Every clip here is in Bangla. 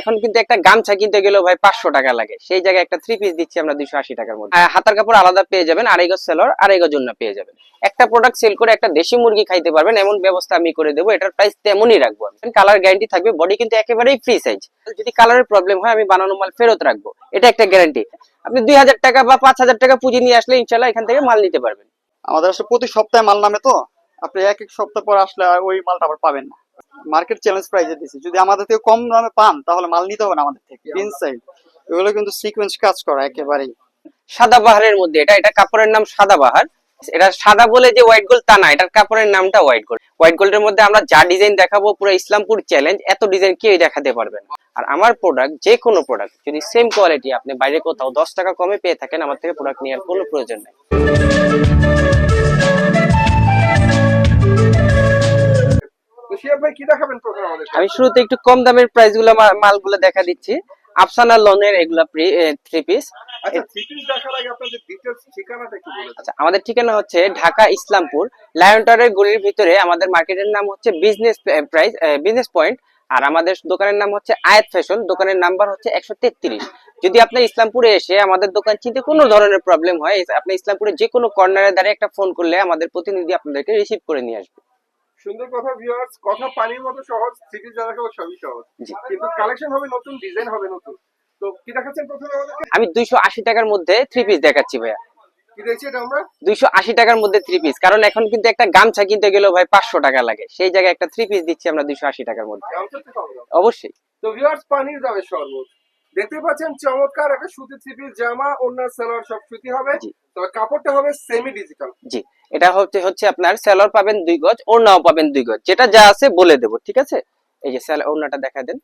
এখন কিন্তু একটা গামছা কিনতে গেলেও ভাই পাঁচশো টাকা লাগে। সেই জায়গায় একটা থ্রি পিস দিচ্ছি আমরা দুইশো আশি টাকার মধ্যে। হাতার কাপড় আলাদা পেয়ে যাবেন, আড়াই গজ সেলর, আড়াই গজ জন্য পেয়ে যাবেন। একটা প্রোডাক্ট সেল করে একটা দেশি মুরগি খাইতে পারবেন, এমন ব্যবস্থা আমি করে দেবো, এটার প্রাইস তেমনই রাখব কালার গ্যারান্টি থাকবে বডি কিন্তু একেবারেই ফ্রি সাইজ যদি কালারের প্রবলেম হয়, আমি বানানো মাল ফেরত রাখব। এটা একটা গ্যারান্টি আপনি দুই হাজার টাকা বা পাঁচ হাজার টাকা পুঁজি নিয়ে আসলে ইনশাল্লাহ এখান থেকে মাল নিতে পারবেন। আমাদের আসলে প্রতি সপ্তাহে মাল নামে তো, আপনি এক এক সপ্তাহ পর আসলে ওই মালটা আবার পাবেন না। মার্কেট চ্যালেঞ্জ প্রাইসে দিছি। যদি আমাদের থেকে কম দামে পান তাহলে মাল নিতে হবে না আমাদের থেকে ইনসাইড এগুলো কিন্তু সিকোয়েন্স কাজ করা একেবারেই। সাদা বাহারের মধ্যে এটা এটা কাপড়ের নাম সাদা বাহার। এটা সাদা বলে যে হোয়াইট গোল্ড তা না এটার কাপড়ের নামটা হোয়াইট গোল্ড হোয়াইট গোল্ডের মধ্যে আমরা যা ডিজাইন দেখাবো পুরো ইসলামপুর চ্যালেঞ্জ এত ডিজাইন কেউ দেখাতে পারবেন। আর আমার প্রোডাক্ট যে কোনো প্রোডাক্ট যদি সেম কোয়ালিটি আপনি বাইরে কোথাও দশ টাকা কমে পেয়ে থাকেন আমার থেকে প্রোডাক্ট নেওয়ার কোনো প্রয়োজন নেই। তো ভাই কি দেখাবেন প্রথমে আমাদের আমি শুরুতে একটু কম দামের প্রাইসগুলো মালগুলো দেখা দিচ্ছি। আফসানা লোনের এগুলা থ্রি পিস আচ্ছা আমাদের ঠিকানা হচ্ছে ঢাকা ইসলামপুর লায়ন টাওয়ারের গলির ভিতরে। আমাদের মার্কেটের নাম হচ্ছে বিজনেস প্রাইস বিজনেস পয়েন্ট আর আমাদের দোকানের নাম হচ্ছে আয়াত ফ্যাশন দোকানের নাম্বার হচ্ছে একশো তেত্রিশ। যদি আপনি ইসলামপুরে এসে আমাদের দোকান চিনতে কোনো ধরনের প্রবলেম হয় আপনি ইসলামপুরে যে কোনো কর্নারে দাঁড়িয়ে একটা ফোন করলে আমাদের প্রতিনিধি আপনাদেরকে রিসিভ করে নিয়ে আসবে। সুন্দর কথা ভিউয়ার্স কথা পানির মতো সহজ দেখাবো সবই সহজ। কিন্তু কালেকশন হবে নতুন ডিজাইন হবে নতুন। তো কি দেখাচ্ছেন প্রথমে আমাদেরকে? আমি দুইশো আশি টাকার মধ্যে থ্রি পিস দেখাচ্ছি ভাইয়া। দুইশো আশি টাকার মধ্যে থ্রি পিস কারণ এখন কিন্তু একটা গামছা কিনতে গেলেও ভাই পাঁচশো টাকা লাগে। সেই জায়গায় একটা থ্রি পিস দিচ্ছি আমরা দুইশো আশি টাকার মধ্যে। অবশ্যই। তো ভিউয়ার্স পানির দামে শরবত দেখতে পাচ্ছেন চমৎকার একটা সুতি থ্রি জামা অন্য সেলার সব সুতি হবে। তবে কাপড়টা হবে সেমি ডিজিটাল জি এটা হচ্ছে হচ্ছে আপনার সেলর পাবেন দুই গজ ওড়নাও পাবেন দুই গজ। যেটা যা আছে বলে দেব ঠিক আছে? এই যে সেল ওড়নাটা দেখা দেন।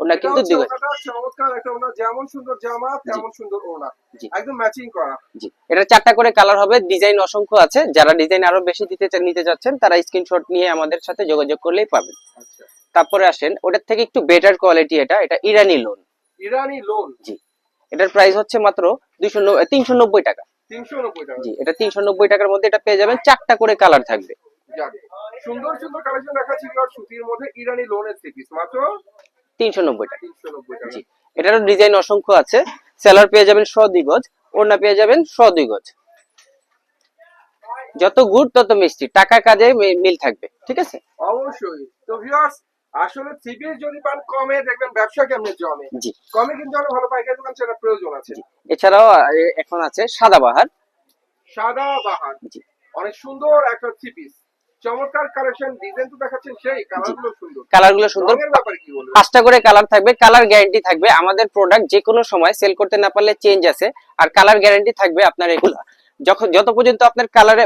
ওড়না কিন্তু দুই গজ। চমৎকার একটা ওনা যেমন সুন্দর জামা তেমন সুন্দর ওনা জি। একদম ম্যাচিং করা। জি এটা চারটা করে কালার হবে ডিজাইন অসংখ্য আছে। যারা ডিজাইন আরও বেশি দিতে নিতে চাচ্ছেন তারা স্ক্রিনশট নিয়ে আমাদের সাথে যোগাযোগ করলেই পাবেন। আচ্ছা। তারপরে আসেন ওটার থেকে একটু বেটার কোয়ালিটি এটা এটা ইরানি লোন ইরানি লোন? জি। এটার প্রাইস হচ্ছে মাত্র দুইশো তিনশো নব্বই টাকা। তিনশো নব্বই টাকা। জি এটা তিনশো নব্বই টাকার মধ্যে এটা পেয়ে যাবেন চারটা করে কালার থাকবে। সুন্দর সুন্দর কালেকশন আর সুতির মধ্যে ইরানি লোনের মাত্র তিনশো নব্বই টাকা। তিনশো নব্বই টাকা। জি এটারও ডিজাইন অসংখ্য আছে। সেলার পেয়ে যাবেন শ দুই গজ ওড়না পেয়ে যাবেন শ দুই গজ যত গুড় তত মিষ্টি। টাকা কাজে মিল থাকবে ঠিক আছে? অবশ্যই। তো ভিউয়ার্স আসলে পিস যদি পান কমে দেখবেন ব্যবসা কেমনে জমে। জি। কমে কিন্তু অনেক ভালো পাইকারি দোকান সেটা প্রয়োজন আছে। এছাড়াও এখন আছে সাদাবাহার সাদা বাহার। জি। অনেক সুন্দর একটা থ্রি পিস। চমৎকার কালেকশন ডিজাইন তো দেখাচ্ছেন সেই কালারগুলো সুন্দর। কালারগুলো সুন্দর। রঙের কি বলবেন? পাঁচটা করে কালার থাকবে কালার গ্যারান্টি থাকবে। আমাদের প্রোডাক্ট যে কোনো সময় সেল করতে না পারলে চেঞ্জ আছে। আর কালার গ্যারান্টি থাকবে আপনার এগুলা। যখন যত পর্যন্ত আপনার কালারে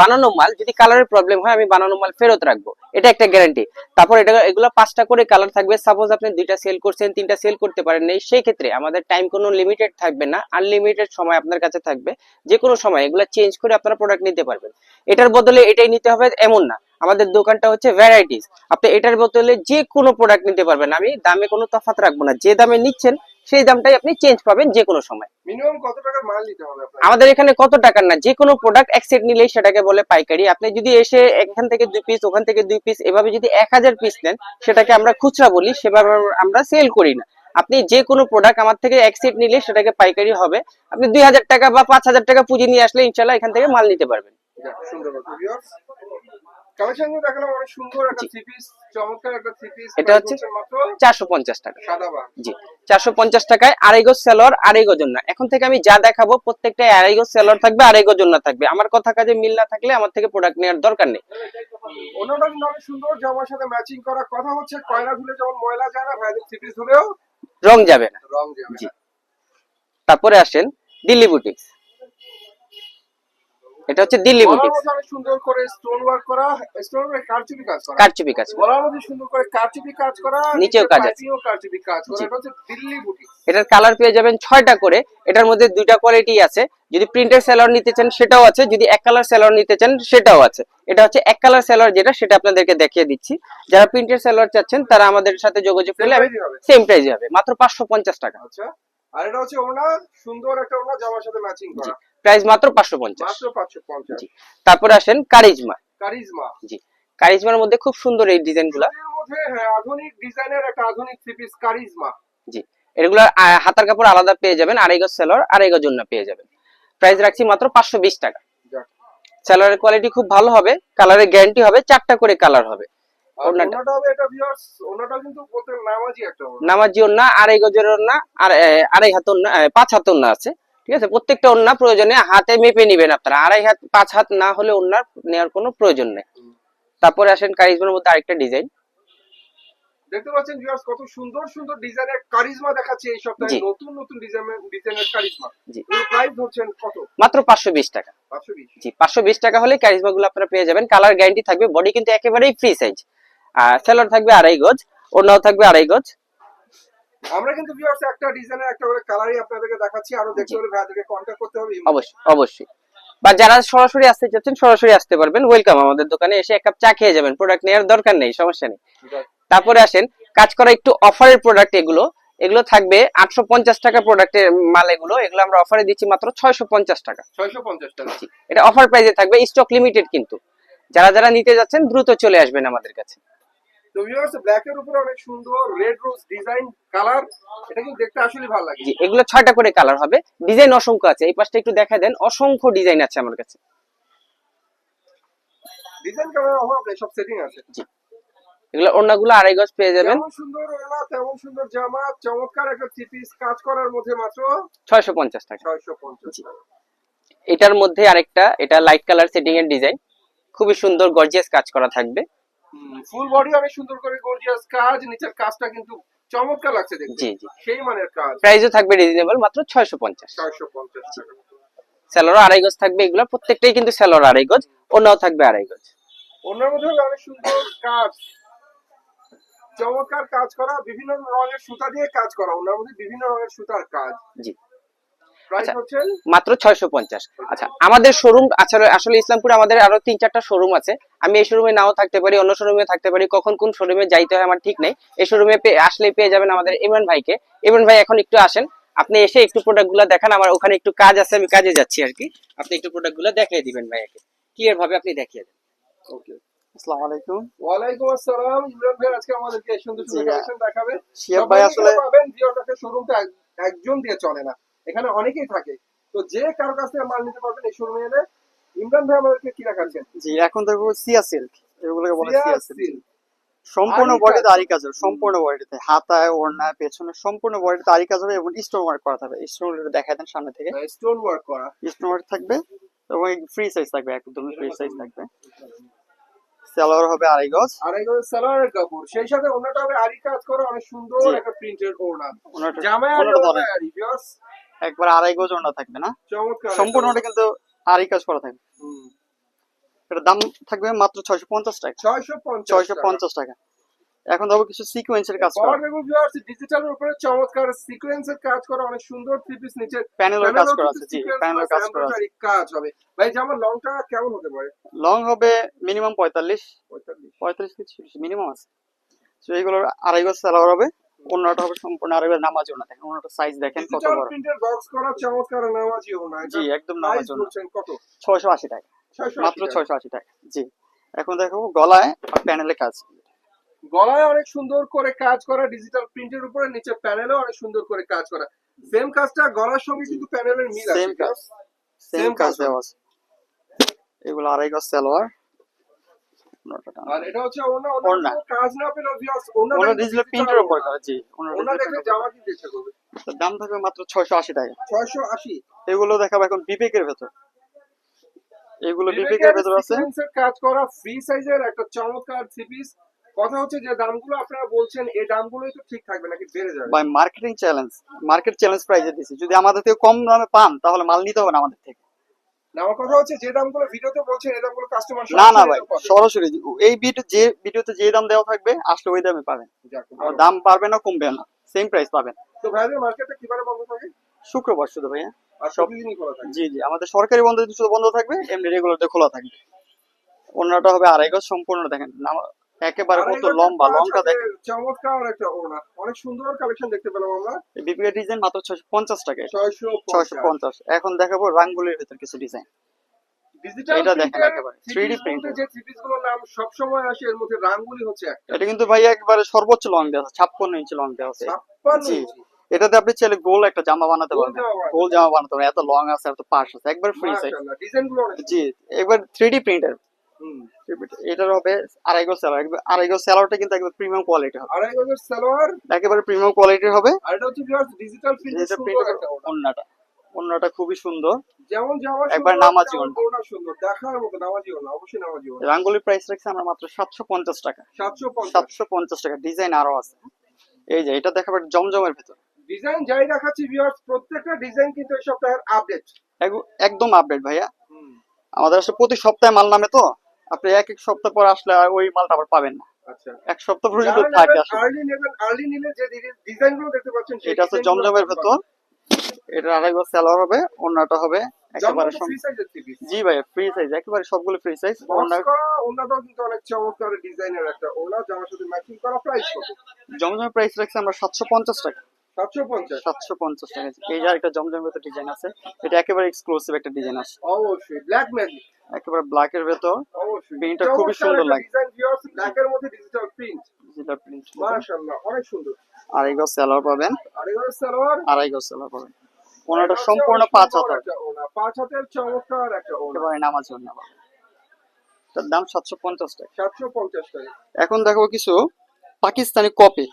বানানো মাল, যদি কালারের প্রবলেম হয়, আমি বানানো মাল ফেরত রাখব। এটা একটা গ্যারান্টি তারপর এটা, এগুলো পাঁচটা করে কালার থাকবে। সাপোজ আপনি দুইটা সেল করছেন, তিনটা সেল করতে পারেন নাই, সেই ক্ষেত্রে আমাদের টাইম কোনো লিমিটেড থাকবে না। আনলিমিটেড সময় আপনার কাছে থাকবে। যে কোনো সময় এগুলো চেঞ্জ করে আপনারা প্রোডাক্ট নিতে পারবেন। এটার বদলে এটাই নিতে হবে, এমন না। আমাদের দোকানটা হচ্ছে ভ্যারাইটিস আপনি এটার বদলে যে কোনো প্রোডাক্ট নিতে পারবেন। আমি দামে কোনো তফাৎ রাখব না। যে দামে নিচ্ছেন সেই দামটাই আপনি চেঞ্জ পাবেন যে কোনো সময়। মিনিমাম কত টাকার মাল নিতে হবে আমাদের এখানে কত টাকার না যে কোনো প্রোডাক্ট এক সেট নিলেই সেটাকে বলে পাইকারি। আপনি যদি এসে এখান থেকে দুই পিস ওখান থেকে দুই পিস এভাবে যদি এক হাজার পিস নেন সেটাকে আমরা খুচরা বলি সেভাবে আমরা সেল করি না। আপনি যে কোনো প্রোডাক্ট আমার থেকে এক সেট নিলে সেটাকে পাইকারি হবে। আপনি দুই হাজার টাকা বা পাঁচ হাজার টাকা পুঁজি নিয়ে আসলে ইনশাল্লাহ এখান থেকে মাল নিতে পারবেন যাক, সুন্দর কথা ভিউয়ার্স কালেকশনগুলো দেখালাম অনেক সুন্দর একটা থ্রি পিস চমৎকার একটা থ্রি পিস এটা হচ্ছে চারশো পঞ্চাশ টাকা। জি চারশো পঞ্চাশ টাকায় আড়াই গজ সেলর আড়াই গজ না এখন থেকে আমি যা দেখাবো প্রত্যেকটাই আড়াই গজ সেলর থাকবে আড়াই গজ না থাকবে। আমার কথা কাজে মিল না থাকলে আমার থেকে প্রোডাক্ট নেওয়ার দরকার নেই। অন্যটা কিন্তু অনেক সুন্দর জামার সাথে ম্যাচিং করা। কথা হচ্ছে কয়লা ধুলে যেমন ময়লা যায় না ভাইদের থ্রি পিস ধুলেও রং যাবে না। রং যাবে জি। তারপরে আসেন দিল্লি বুটিক্স এটা হচ্ছে দিল্লি অনেক সুন্দর করে স্টোন ওয়ার্ক করা স্টোন ওয়ার্ক কারচুপি কাজ করা। কারচুপি কাজ গলার মধ্যে সুন্দর করে কারচুপি কাজ করা নিচেও কাজ আছে। পাইপিংও কারচুপি কাজ করা এটা হচ্ছে দিল্লি এটার কালার পেয়ে যাবেন ছয়টা করে এটার মধ্যে দুইটা কোয়ালিটি আছে। যদি প্রিন্টের সেলর নিতে চান সেটাও আছে। যদি এক কালার সেলর নিতে চান সেটাও আছে। এটা হচ্ছে এক কালার সেলর যেটা সেটা আপনাদেরকে দেখিয়ে দিচ্ছি। যারা প্রিন্টের সেলর চাচ্ছেন তারা আমাদের সাথে যোগাযোগ করলে। সেম প্রাইসে হবে। মাত্র পাঁচশো পঞ্চাশ টাকা। আচ্ছা। আর এটা হচ্ছে ওনা সুন্দর একটা ওনা জামার সাথে ম্যাচিং করা। প্রাইস মাত্র পাঁচশো পঞ্চাশ। মাত্র পাঁচশো পঞ্চাশ। জি তারপরে আসেন কারিজমা। কারিজমা। জি কারিজমার মধ্যে খুব সুন্দর এই ডিজাইনগুলা এর মধ্যে হ্যাঁ আধুনিক ডিজাইনের একটা আধুনিক থ্রি পিস কারিজমা। জি এগুলো হাতার কাপড় আলাদা পেয়ে যাবেন আড়াই গজ সেলর আড়াই গজ জন্য পেয়ে যাবেন। প্রাইস রাখছি মাত্র পাঁচশো বিশ টাকা। যাক। সেলরের কোয়ালিটি খুব ভালো হবে কালারের গ্যারান্টি হবে চারটা করে কালার হবে। ওনাটা হবে এটা ভিউয়ার্স ওনাটা কিন্তু বলতে নামাজি একটা নামাজি ওন্না আড়াই গজের ওন্না আর আড়াই হাত ওন্না পাঁচ হাত ওন্না আছে। ঠিক আছে? প্রত্যেকটা প্রয়োজনে হাতে মেপে নিবেন আপনারা। আড়াই হাত পাঁচ হাত না হলে নেওয়ার কোনো প্রয়োজন নেই। তারপরে আসেন কারিজমার মধ্যে আরেকটা ডিজাইন। দেখতে পাচ্ছেন ভিউয়ার্স কত সুন্দর সুন্দর ডিজাইনের কারিজমা দেখাচ্ছে এই সপ্তাহে। নতুন নতুন ডিজাইনের ডিজাইনের কারিজমা। জি। এর প্রাইস ধরছেন কত? মাত্র পাঁচশো বিশ টাকা। পাঁচশো বিশ। জি পাঁচশো বিশ টাকা হলে কারিজমা গুলো আপনারা পেয়ে যাবেন। কালার গ্যারান্টি থাকবে বডি কিন্তু একেবারেই ফ্রি সাইজ সেলর থাকবে আড়াই গজ ওড়নাও থাকবে আড়াই গজ। আমরা কিন্তু ভিউয়ার্স একটা ডিজাইনের একটা করে কালারই আপনাদেরকে দেখাচ্ছি আরও দেখতে হলে ভাইয়াদেরকে কন্ট্যাক্ট করতে হবে অবশ্যই অবশ্যই। বা যারা সরাসরি আসতে চাচ্ছেন সরাসরি আসতে পারবেন। ওয়েলকাম আমাদের দোকানে এসে এক কাপ চা খেয়ে যাবেন। প্রোডাক্ট নেওয়ার দরকার নেই সমস্যা নেই। তারপরে আসেন কাজ করা একটু অফারের প্রোডাক্ট এগুলো। এগুলো থাকবে আটশো পঞ্চাশ টাকা প্রোডাক্টের মাল এগুলো। এগুলো আমরা অফারে দিচ্ছি মাত্র ছয়শো পঞ্চাশ টাকা। ছয়শো পঞ্চাশ টাকা। এটা অফার প্রাইসে থাকবে স্টক লিমিটেড কিন্তু। যারা যারা নিতে যাচ্ছেন দ্রুত চলে আসবেন আমাদের কাছে। তো ভিউয়ার্স ব্ল্যাক এর উপরে অনেক সুন্দর রেড রোজ ডিজাইন কালার এটা কিন্তু দেখতে আসলে ভালো লাগে। জি এগুলো ছয়টা করে কালার হবে। ডিজাইন অসংখ্য আছে এই পাশটা একটু দেখা দেন অসংখ্য ডিজাইন আছে আমার কাছে। ডিজাইন কালার অভাব নেই সব সেটিং আছে। এগুলো ওড়নাগুলো আড়াই গজ পেয়ে যাবেন। সুন্দর ওড়না তেমন সুন্দর জামা চমৎকার একটা থ্রি পিস কাজ করার মধ্যে মাত্র টাকা। এটার মধ্যে আরেকটা এটা লাইট কালার সেটিং এর ডিজাইন খুবই সুন্দর গর্জিয়াস কাজ করা থাকবে। ফুল বডি অনেক সুন্দর করে গর্জিয়াস কাজ নিচের কাজটা কিন্তু চমৎকার লাগছে দেখতে। জি জি। সেই মানের কাজ। প্রাইসও থাকবে রিজনেবল মাত্র ছয়শো পঞ্চাশ। ছয়শো পঞ্চাশ টাকা। স্যালোর আড়াই গজ থাকবে এগুলো প্রত্যেকটাই কিন্তু স্যালোর আড়াই গজ অন্যও থাকবে আড়াই গজ। ওনার মধ্যে অনেক সুন্দর কাজ। চমৎকার কাজ করা বিভিন্ন রঙের সুতা দিয়ে কাজ করা ওনার মধ্যে বিভিন্ন রঙের সুতার কাজ। জি। আচ্ছা। মাত্র ছয়শো পঞ্চাশ। আচ্ছা আমাদের শোরুম আসলে আসলে ইসলামপুরে আমাদের আরও তিন চারটা শোরুম আছে। আমি এই শোরুমে নাও থাকতে পারি অন্য শোরুমে থাকতে পারি কখন কোন শোরুমে যাইতে হয় আমার ঠিক নেই। এই শোরুমে আসলে পেয়ে যাবেন আমাদের ইমরান ভাইকে। ইমরান ভাই এখন একটু আসেন। আপনি এসে একটু প্রোডাক্টগুলো দেখান আমার ওখানে একটু কাজ আছে আমি কাজে যাচ্ছি আর কি। আপনি একটু প্রোডাক্টগুলো দেখিয়ে দিবেন ভাইয়াকে। ক্লিয়ার ভাবে আপনি দেখিয়ে দেন? ওকে আসসালামু আলাইকুম। ওয়ালাইকুম আসসালাম। ইমরান ভাই আজকে আমাদেরকে সুন্দর সুন্দর কালেকশন দেখাবে। শিয়াব ভাই আসলে পাবেন জিওটাকে শোরুমটা একজন দিয়ে চলে না। এখানে অনেকেই থাকে। তো যে কারও কাছ থেকে মাল নিতে পারবেন এই শোরুমে এলে ইমরান ভাই আমাদেরকে কি দেখাচ্ছেন? জি এখন দেখো সিয়া সিল্ক এগুলোকে বলে সিয়া সিল্ক। সম্পূর্ণ বডিতে। আরি কাজ। হবে সম্পূর্ণ বডিতে হাতায় ওড়নায় পেছনে সম্পূর্ণ বডিতে আরি কাজ হবে এবং স্টোন ওয়ার্ক করা থাকবে স্টোন দেখা দেন সামনে থেকে। স্টোন ওয়ার্ক করা। স্টোন ওয়ার্ক থাকবে এবং ফ্রি সাইজ থাকবে একদম ফ্রি সাইজ থাকবে। সালোয়ার হবে আড়াই গজ। এই হলো সালোয়ারের কাপড়। সেই সাথে ওনাটা হবে আরি কাজ করা অনেক সুন্দর একটা প্রিন্টের ওড়না। জামায় আর একবার আড়াই গজ ওড়না থাকবে না? সম্পূর্ণটা কিন্তু আড়াই কাজ করা থাকবে। এটার দাম থাকবে মাত্র ছয়শো পঞ্চাশ টাকা। ছয়শো পঞ্চাশ টাকা। এখন দেখো কিছু সিকোয়েন্সের কাজ করা। ডিজিটালের উপরে চমৎকার সিকোয়েন্সের কাজ করা অনেক সুন্দর থ্রি পিস নিচে প্যানেলের কাজ করা আছে জি প্যানেলের কাজ করা আছে। কাজ হবে। ভাই জামার লংটা কেমন হতে পারে? লং হবে মিনিমাম পঁয়তাল্লিশ। পঁয়তাল্লিশ। পঁয়তাল্লিশ থেকে ছিয়াল্লিশ? মিনিমাম আছে। তো এইগুলোর আড়াই গজ সালোয়ার হবে। অন্যটা হবে সম্পূর্ণ আড়াই গজ নামাজ ওনা দেখেন অন্যটা সাইজ দেখেন কত বড়। প্রিন্টের বক্স করা চমৎকার নামাজি ওনা জি একদম নামাজ নামাজ ওনা করছেন কত? ছয়শো আশি টাকা। মাত্র টাকা। ছয়শো আশি টাকা জি। এখন দেখো গলায় আর প্যানেলে কাজ। গলায় অনেক সুন্দর করে কাজ করা ডিজিটাল প্রিন্টের উপরে নিচে প্যানেলে অনেক সুন্দর করে কাজ করা। সেম কাজটা গলার সঙ্গে কিন্তু প্যানেলের মিল আছে সেম কাজ। সেম কাজ কাজ। দেওয়া আছে। এগুলো আড়াই গজ সালোয়ার। অন্যটা টানা। আর এটা হচ্ছে ওনা ওনা কাজ না পেলে ভিউয়ার্স ওনা ওনার ডিজিটাল প্রিন্টের উপর করা জি ওনা digital দেখলে print এর জামা কিনতে ইচ্ছা করবে দাম থাকবে মাত্র ছয়শো আশি টাকা। 680 এগুলো দেখাবো এখন বিবেকের ভেতর। এগুলো বিবেকের ভেতর আছে। কাজ করা ফ্রি সাইজের একটা চমৎকার থ্রি পিস কথা হচ্ছে যে দামগুলো আপনারা বলছেন এই দামগুলোই তো ঠিক থাকবে নাকি বেড়ে যাবে? Buy marketing challenge market challenge প্রাইজে দিছি। যদি আমাদের থেকে কম দামে পান তাহলে মাল নিতে হবে না আমাদের থেকে। আমার কথা হচ্ছে যে দামগুলো ভিডিওতে বলছেন এই দামগুলো কাস্টমার না না ভাই সরাসরি এই ভিডিও যে ভিডিওতে যে দাম দেওয়া থাকবে আসলে ওই দামে পাবেন। দাম বাড়বে না কমবে না। সেম প্রাইস পাবেন। তো ভাইদের মার্কেটটা কীভাবে বন্ধ থাকে? শুক্রবার শুধু ভাইয়া। আর সব খোলা থাকে। জি জি আমাদের সরকারি বন্ধ শুধু বন্ধ থাকবে এমনি রেগুলার খোলা থাকবে। অন্যটা হবে আড়াই গজ সম্পূর্ণ দেখেন একেবারে কত লম্বা লংটা দেখেন। চমৎকার একটা ওড়না। অনেক সুন্দর কালেকশন দেখতে পেলাম আমরা। বিপিএ ডিজাইন মাত্র ছয়শো পঞ্চাশ টাকা ছয়শো ছয়শো পঞ্চাশ। এখন দেখাবো রাঙ্গুলির ভেতর কিছু ডিজাইন এটা দেখেন একেবারে, 3D print। যে থ্রি পিসগুলোর নাম সবসময় আসে এর মধ্যে রাঙ্গুলি হচ্ছে একটা। এটা কিন্তু ভাই একবারে সর্বোচ্চ লং দেওয়া আছে ছাপ্পান্ন ইঞ্চি লং দেওয়া আছে। ছাপ্পান্ন জি। ইঞ্চি। এটাতে আপনি চাইলে গোল একটা জামা বানাতে পারবেন। গোল জামা বানাতে পারবেন। এত লং আছে এত পাশ আছে একবার ফ্রি সাইজ জি একবার থ্রি ডি প্রিন্টার। এটার হবে আড়াই আড়াই কিন্তু একবার প্রিমিয়াম কোয়ালিটি হবে। আড়াই একেবারে প্রিমিয়াম কোয়ালিটির হবে। আর এটা হচ্ছে ডিজিটাল প্রিন্ট খুবই সুন্দর। যেমন জামা একবার সুন্দর, নামাজি দেখার মতো নামাজি অবশ্যই নামাজি রাঙ্গুলির প্রাইস রাখছি আমরা মাত্র সাতশো পঞ্চাশ টাকা। সাতশো পঞ্চাশ। সাতশো পঞ্চাশ টাকা ডিজাইন আরও আছে। এই যে এটা দেখাবার জমজমের ভেতর। ডিজাইন যাই দেখাচ্ছি ভিউয়ার্স প্রত্যেকটা ডিজাইন কিন্তু এই সপ্তাহের আপডেট একদম আপডেট ভাইয়া। আমাদের আসলে প্রতি সপ্তাহে মাল নামে তো। আপনি এক এক সপ্তাহ পর আসলে ওই মালটা আবার পাবেন না। আচ্ছা। এক সপ্তাহ পর্যন্ত থাকে আসলে। আর্লি নিলে যে ডিজাইন দেখতে পাচ্ছেন এটা হচ্ছে জমজমের ভেতর। এটা গজ স্যালোয়ার হবে অন্যটা হবে একেবারে। জি ভাইয়া ফ্রি সাইজ একেবারে সবগুলো ফ্রি সাইজ বক্স কিন্তু অনেক চমৎকার ডিজাইনের একটা ওড়না জামার সাথে ম্যাচিং করা প্রাইস জমজমের প্রাইস রাখছি আমরা সাতশো পঞ্চাশ টাকা। সাতশো পঞ্চাশ। টাকা। এই যে একটা জমজমের ভেতর ডিজাইন আছে এটা একেবারে এক্সক্লুসিভ একটা ডিজাইন আছে। অবশ্যই ব্ল্যাক ম্যাজিক একেবারে ব্ল্যাক এর ভেতর Printটা খুবই সুন্দর লাগে। ব্ল্যাক এর মধ্যে ডিজিটাল প্রিন্ট যেটা প্রিন্ট মাশাআল্লাহ অনেক সুন্দর। আড়াই গজ স্যালোয়ার পাবেন। আড়াই গজ স্যালোয়ার পাবেন। ওনাটা সম্পূর্ণ পাঁচ হাজার পাঁচ হাতের চমৎকার একটা একেবারে নামাজ জন্য পাবেন তার দাম সাতশো পঞ্চাশ টাকা। সাতশো পঞ্চাশ টাকা। এখন দেখো কিছু পাকিস্তানি কপি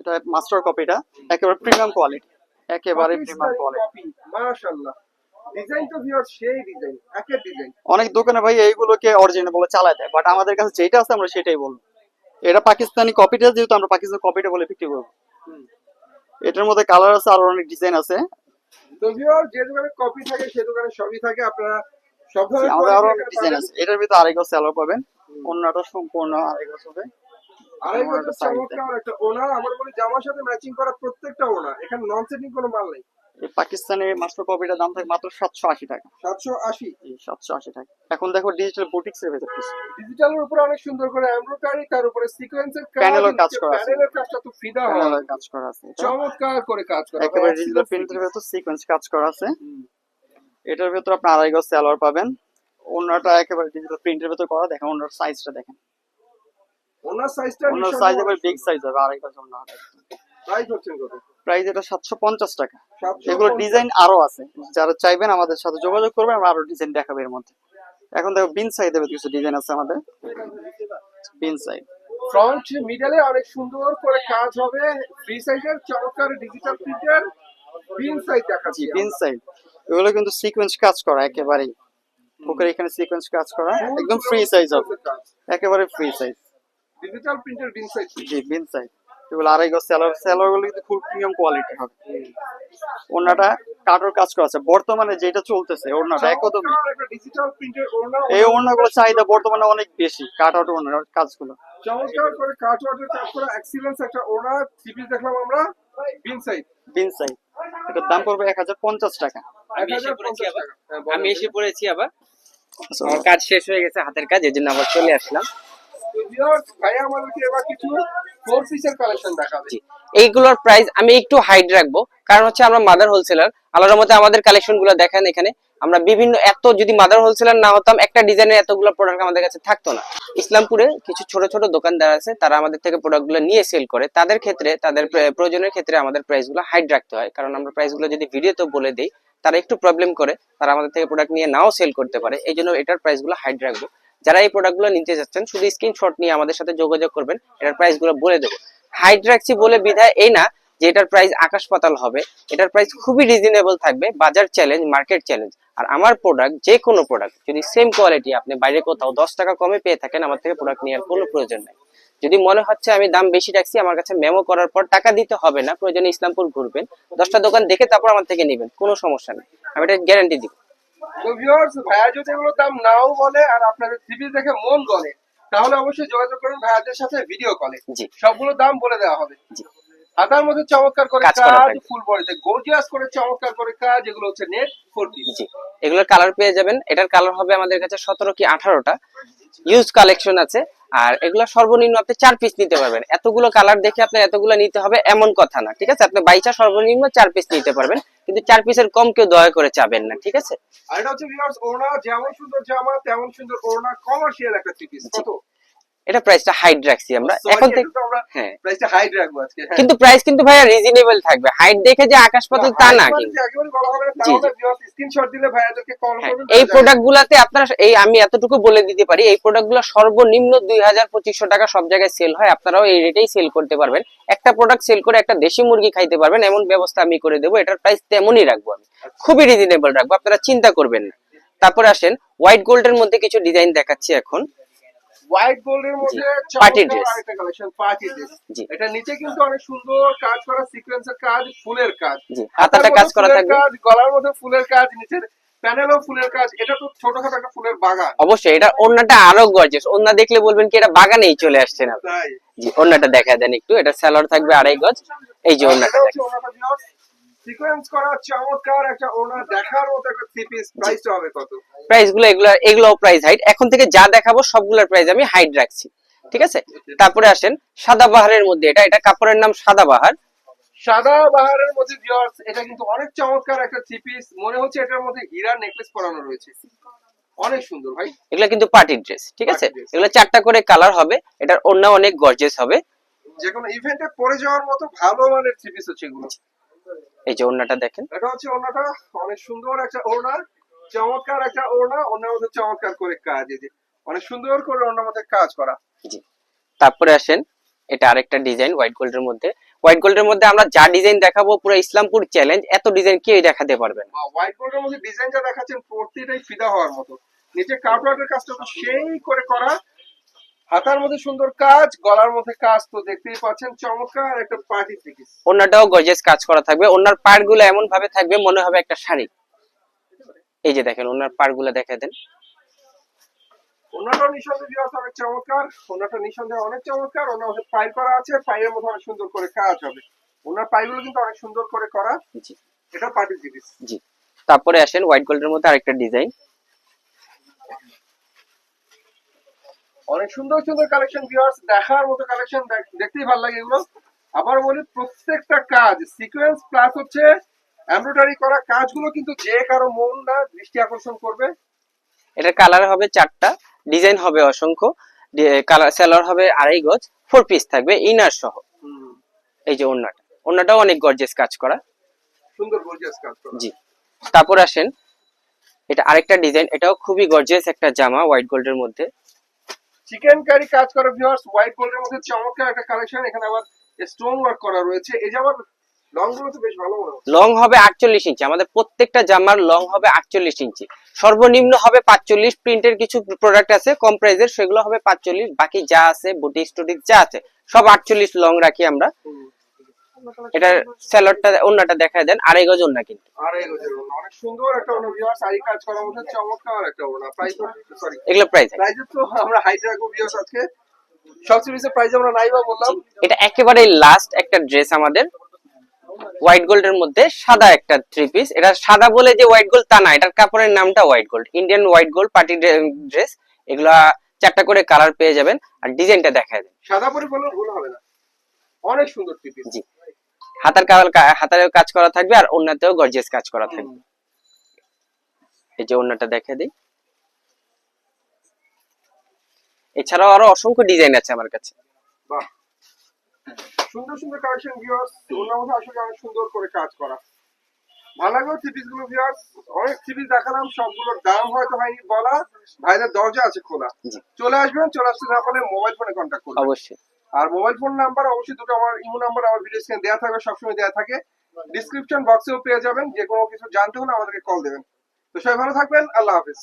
এটা মাস্টার কপিটা একেবারে প্রিমিয়াম কোয়ালিটি একেবারে প্রিমিয়াম কোয়ালিটি মাশাআল্লাহ। ডিজাইন তো ভিউয়ার্স সেই ডিজাইন একের ডিজাইন অনেক দোকানে ভাই এইগুলোকে অরিজিনাল বলে চালায় দেয় বাট আমাদের কাছে যেটা আছে আমরা সেটাই বলব। এটা পাকিস্তানি কপিটা যেহেতু আমরা পাকিস্তানি কপিটা বলে বিক্রি করব। এটার মধ্যে কালার আছে আরও অনেক ডিজাইন আছে। তো ভিউয়ার যে দোকানে কপি থাকে সে দোকানে সবই থাকে আপনারা সব ধরনের আমাদের আরও অনেক ডিজাইন আছে। এটার ভিতরে গজ স্যালোয়ার পাবেন। অন্যটা সম্পূর্ণ গজ হবে। আড়াই আমার গজের একটা size চমৎকার একটা ওনা আমার বলি জামার সাথে ম্যাচিং করা প্রত্যেকটা ওনা এখানে নন সেটিং কোনো মাল নেই। এই মাস্টার কপিটার দাম থাকে মাত্র সাতশো আশি টাকা। সাতশো আশি। সাতশো আশি টাকা। এখন দেখো ডিজিটাল বুটিক্স এর ভেতর ডিজিটালের উপরে অনেক সুন্দর করে এমব্রয়ডারি তার উপরে সিকোয়েন্সের Panel কাজ করা আছে। প্যানেলের কাজটা তো ফিদা প্যানেলের কাজ করা আছে চমৎকার করে কাজ করা। একেবারে ডিজিটাল প্রিন্টের ভেতর সিকোয়েন্স কাজ করা আছে। এটার ভেতর আপনি আড়াই গজ সালোয়ার পাবেন। অন্যটা একেবারে ডিজিটাল প্রিন্টের ভেতর করা দেখেন অন্যর সাইজটা দেখেন। ওনার সাইজটা অন্যর সাইজ এবার বিগ সাইজ হবে আড়াই গজ প্রাইস হচ্ছে কত? প্রাইস এটা সাতশো পঞ্চাশ টাকা। এগুলো ডিজাইন আরও আছে। যারা চাইবেন আমাদের সাথে যোগাযোগ করবেন আমরা আরও ডিজাইন দেখাবো এর মধ্যে। এখন দেখো বিন সাইড এর কিছু ডিজাইন আছে আমাদের। বিন সাইড ফ্রন্ট মিডলে অনেক সুন্দর করে কাজ হবে। ফ্রি সাইজের চমৎকার ডিজিটাল প্রিন্টার বিন সাইজ দেখাচ্ছি বিন সাইড এগুলো কিন্তু সিকোয়েন্স কাজ করা একেবারেই। বুকের এখানে সিকোয়েন্স কাজ করা। একদম ফ্রি সাইজ হবে। একেবারে ফ্রি সাইজ ডিজিটাল প্রিন্টার বিন সাইজ জি বিন সাইড এগুলো আড়াই গজ স্যালোয়ার স্যালোয়ারগুলো কিন্তু খুব প্রিমিয়াম কোয়ালিটি হবে। ওনাটা কাঠের কাজ করা আছে। বর্তমানে যেটা চলতেছে ওনাটা একদমই ডিজিটাল প্রিন্টার ওনা এই ওড়নাগুলো চাহিদা বর্তমানে অনেক বেশি কাট আউট ওড়নার কাজগুলো। চমৎকার করে ওয়ার্ডের কাজ করা এক্সিলেন্স একটা ওনা থ্রি দেখলাম আমরা বিন সাইজ বিন সাইড এটার দাম পড়বে এক হাজার পঞ্চাশ টাকা। আমি এসে পড়েছি আবার। আমি এসে পড়েছি আবার। কাজ শেষ হয়ে গেছে হাতের কাজ এর জন্য আবার চলে আসলাম। এইগুলোর প্রাইস আমি একটু রাখব, কারণ হচ্ছে আমরা মাদার হোলসেলার আল্লাহর আমাদের কালেকশনগুলো দেখেন এখানে। আমরা বিভিন্ন, এত যদি মাদার হোলসেলার না হতাম, একটা ডিজাইনের এতগুলো প্রোডাক্ট আমাদের কাছে থাকতো না। ইসলামপুরে কিছু ছোট ছোট দোকানদার আছে, তারা আমাদের থেকে প্রোডাক্টগুলো নিয়ে সেল করে। তাদের ক্ষেত্রে, তাদের প্রয়োজনের ক্ষেত্রে আমাদের প্রাইসগুলো হাইড রাখতে হয়। কারণ আমরা প্রাইসগুলো যদি ভিডিওতে বলে দিই, তারা একটু প্রবলেম করে, তারা আমাদের থেকে প্রোডাক্ট নিয়ে নাও সেল করতে পারে। এই জন্য এটার প্রাইসগুলো হাইড রাখব। যারা এই প্রোডাক্টগুলো নিতে যাচ্ছেন, শুধু স্ক্রিনশট নিয়ে আমাদের সাথে যোগাযোগ করবেন, এটার প্রাইসগুলো বলে দেবো। হাইট রাখছি বলে বিধায় এই না যে এটার প্রাইস আকাশ পাতাল হবে, এটার প্রাইস খুবই রিজনেবল থাকবে, বাজার চ্যালেঞ্জ মার্কেট চ্যালেঞ্জ আর আমার প্রোডাক্ট যে কোনো প্রোডাক্ট যদি সেম কোয়ালিটি আপনি বাইরে কোথাও দশ টাকা কমে পেয়ে থাকেন, আমার থেকে প্রোডাক্ট নেওয়ার কোনো প্রয়োজন নেই। যদি মনে হচ্ছে আমি দাম বেশি রাখছি, আমার কাছে মেমো করার পর টাকা দিতে হবে না, প্রয়োজনে ইসলামপুর ঘুরবেন, দশটা দোকান দেখে তারপর আমার থেকে নেবেন, কোনো সমস্যা নেই। আমি এটা গ্যারান্টি দিব। তো ভিউয়ার্স ভাইয়া যদি এগুলোর দাম নাও বলে আর আপনাদের সিভি দেখে মন গলে তাহলে অবশ্যই যোগাযোগ করুন ভাইয়াদের সাথে ভিডিও কলে সবগুলোর দাম বলে দেওয়া হবে। হাতার মধ্যে চমৎকার করে কাজ। ফুল বডিতে গর্জিয়াস করে চমৎকার করে কাজ এগুলো হচ্ছে নেট ফোর জি এগুলোর কালার পেয়ে যাবেন। এটার কালার হবে আমাদের কাছে সতেরো কি আঠারোটা। ইউজ কালেকশন আছে। আর এগুলো সর্বনিম্ন আপনি চার পিস নিতে পারবেন। এতগুলো কালার দেখে আপনার এতগুলো নিতে হবে এমন কথা না ঠিক আছে? আপনি বাইচা সর্বনিম্ন চার পিস নিতে পারবেন। কিন্তু চার পিসের কম কেউ দয়া করে চাবেন না ঠিক আছে? আর এটা হচ্ছে ভিউয়ার্স ওড়না যেমন সুন্দর জামা তেমন সুন্দর ওড়না কমার্শিয়াল একটা থ্রি পিস কত? এটা প্রাইসটা হাইড রাখছি আমরা। এখন থেকে হ্যাঁ। প্রাইসটা হাইড রাখব আজকে হ্যাঁ। কিন্তু প্রাইস কিন্তু ভাইয়া রিজনেবল থাকবে। হাইট দেখে যে আকাশ পাতাল তা না কিন্তু। স্ক্রিনশট দিলে ভাইয়াদেরকে কল হ্যাঁ, করবেন এই প্রোডাক্ট গুলাতে আপনারা এই আমি এতটুকু বলে দিতে পারি এই প্রোডাক্টগুলো সর্বনিম্ন দুই হাজার পঁচিশশো টাকা সব জায়গায় সেল হয়। আপনারাও এই রেটেই সেল করতে পারবেন। একটা প্রোডাক্ট সেল করে একটা দেশি মুরগি খাইতে পারবেন এমন ব্যবস্থা আমি করে দেবো। এটার প্রাইস তেমনই রাখব আমি। খুবই রিজনেবল রাখব আপনারা চিন্তা করবেন না। তারপরে আসেন হোয়াইট গোল্ডের মধ্যে কিছু ডিজাইন দেখাচ্ছি এখন। হোয়াইট গোল্ডের মধ্যে। আরেকটা কালেকশন পার্টি ড্রেস এটা নিচে কিন্তু অনেক সুন্দর কাজ করা সিকোয়েন্সের কাজ ফুলের কাজ। হাতাটা কাজ করা থাকবে। গলার মধ্যে ফুলের কাজ নিচের প্যানেলও ফুলের কাজ এটা তো ছোটখাটো একটা ফুলের বাগান। অবশ্যই এটা অন্যটা আরও গর্জেস অন্য দেখলে বলবেন কি এটা বাগানেই চলে আসছে না? জি অন্যটা দেখা দেন একটু এটা স্যালোর থাকবে আড়াই গজ। এই যে অন্যটা সিকোয়েন্স করা চমৎকার একটা ওনা দেখার মতো একটা থ্রি পিস প্রাইসটা হবে কত? এগুলো এগুলো প্রাইস হাইট এখন থেকে যা দেখাবো সবগুলোর প্রাইস আমি হাইট রাখছি। ঠিক আছে? তারপরে আসেন সাদা বাহারের মধ্যে। এটা এটা কাপড়ের নাম সাদা বাহার। সাদা বাহারের মধ্যে ভিউয়ার্স এটা কিন্তু অনেক চমৎকার একটা থ্রি পিস মনে হচ্ছে এটার মধ্যে হীরা নেকলেস পরানো রয়েছে। অনেক সুন্দর ভাই। এগুলো কিন্তু পার্টি ড্রেস ঠিক আছে। এগুলো চারটা করে কালার হবে। এটার অন্য অনেক গর্জেস হবে। যে কোনো ইভেন্টে পরে যাওয়ার মতো ভালো মানের থ্রি পিস হচ্ছে এগুলো। এই যে অন্যটা দেখেন। এটা হচ্ছে ওড়নাটা অনেক সুন্দর একটা ওড়না চমৎকার একটা ওড়না ওড়নার মধ্যে চমৎকার করে কাজ এই যে অনেক সুন্দর করে ওড়নার মধ্যে কাজ করা। জি। তারপরে আসেন এটা আরেকটা ডিজাইন হোয়াইট গোল্ডের মধ্যে। হোয়াইট গোল্ডের মধ্যে আমরা যা ডিজাইন দেখাবো পুরো ইসলামপুর চ্যালেঞ্জ এত ডিজাইন কেউই দেখাতে পারবে না। হোয়াইট বোর্ডের মধ্যে ডিজাইনটা দেখাচ্ছেন প্রতিটাই ফিদা হওয়ার মতো। নিচে কার্টওয়ার্কের কাজটা তো সেই করে করা হাতার মধ্যে সুন্দর কাজ গলার মধ্যে কাজ তো দেখতেই পাচ্ছেন চমৎকার একটা পার্টি পিস অন্যটাও গর্জেস কাজ করা থাকবে। ওনার পার্টগুলো এমন ভাবে থাকবে মনে হবে একটা শাড়ি। এই যে দেখেন ওনার পার্টগুলো দেখা দেন। ওনাটা নিঃসন্দেহে অনেক চমৎকার ওনাটা নিঃসন্দেহে অনেক চমৎকার ওনার মধ্যে পাইল করা আছে পাইয়ের মধ্যে অনেক সুন্দর করে কাজ হবে। ওনার পাইগুলো কিন্তু অনেক সুন্দর করে করা। জি। এটা পার্টি পিস জি। তারপরে আসেন হোয়াইট গোল্ডের মধ্যে আরেকটা ডিজাইন অনেক সুন্দর সুন্দর কালেকশন ভিউয়ার্স দেখার মতো কালেকশন দেখতেই ভালো লাগে এগুলো। আবার বলি প্রত্যেকটা কাজ সিকোয়েন্স প্লাস হচ্ছে এমব্রয়ডারি করা কাজগুলো কিন্তু যে কারও মন না দৃষ্টি আকর্ষণ করবে। এটা কালার হবে চারটা ডিজাইন হবে অসংখ্য কালার সেলার হবে আড়াই গজ ফোর পিস থাকবে ইনার সহ। এই যে ওন্নাটা ওন্নাটাও অনেক গর্জেস কাজ করা। সুন্দর গর্জিয়াস কাজ করা। জি। তারপর আসেন এটা আরেকটা ডিজাইন এটাও খুবই গর্জিয়াস একটা জামা হোয়াইট গোল্ডের মধ্যে। চিকেন কারি কাজ করা ভিউয়ার্স হোয়াইট গোল্ডের মধ্যে চমৎকার একটা কালেকশন এখানে আবার স্টোন ওয়ার্ক করা রয়েছে। এই যে আমার লং হবে আটচল্লিশ ইঞ্চি। আমাদের প্রত্যেকটা জামার লং হবে আটচল্লিশ ইঞ্চি। সর্বনিম্ন হবে পাঁচচল্লিশ প্রিন্টের কিছু প্রোডাক্ট আছে কম প্রাইসের সেগুলো হবে পাঁচচল্লিশ। বাকি যা আছে বুটিক স্টুটিক যা আছে সব আটচল্লিশ লং রাখি আমরা। এটা স্যালাডটা অন্যটা দেখা দেন আড়াই গজ অন্য কিন্তু। আর এই হচ্ছে ওড়না। অনেক সুন্দর একটা ওনা ভিউয়ার্স আর কাজ মধ্যে চমৎকার একটা ওনা প্রাইস সরি এগুলো প্রাইস প্রাইস তো আমরা হাইট রাখব ভিউয়ার্স আজকে। সবচেয়ে বেশি প্রাইস আমরা নাই বা বললাম। এটা একেবারে লাস্ট একটা ড্রেস আমাদের। হোয়াইট গোল্ডের মধ্যে সাদা একটা থ্রি পিস এটা সাদা বলে যে হোয়াইট গোল্ড তা না এটার কাপড়ের নামটা white gold Indian white gold party dress এগুলা চারটা করে কালার পেয়ে যাবেন। আর ডিজাইনটা দেখায় দেন। সাদা পরি বললে ভুল হবে না। অনেক সুন্দর থ্রি পিস জি। হাতার হাতারেও কাজ করা থাকবে আর অন্যতেও গর্জিয়াস কাজ করা থাকবে। এই যে অন্যটা দেখে দিই। এছাড়াও আরও অসংখ্য ডিজাইন আছে আমার কাছে। সুন্দর সুন্দর কালেকশন ভিউয়ার্স ওনার মধ্যে আসলে অনেক সুন্দর করে কাজ করা। ভালো লাগল পিসগুলো ভিউয়ার্স অনেক পিস দেখালাম সবগুলোর দাম হয়তো হয়নি বলা। ভাইদের দরজা আছে খোলা। চলে আসবেন চলে আসতে না পারলে মোবাইল ফোনে কন্ট্যাক্ট করবেন। অবশ্যই। আর মোবাইল ফোন নাম্বার অবশ্যই দুটো আমার ইমো নাম্বার আমার ভিডিও স্ক্রিনে দেওয়া থাকবে, সবসময় দেওয়া থাকে। ডিসক্রিপশন বক্সেও পেয়ে যাবেন যে কোনো কিছু জানতে হলে আমাদেরকে কল দেবেন। তো সবাই ভালো থাকবেন, আল্লাহ হাফিজ।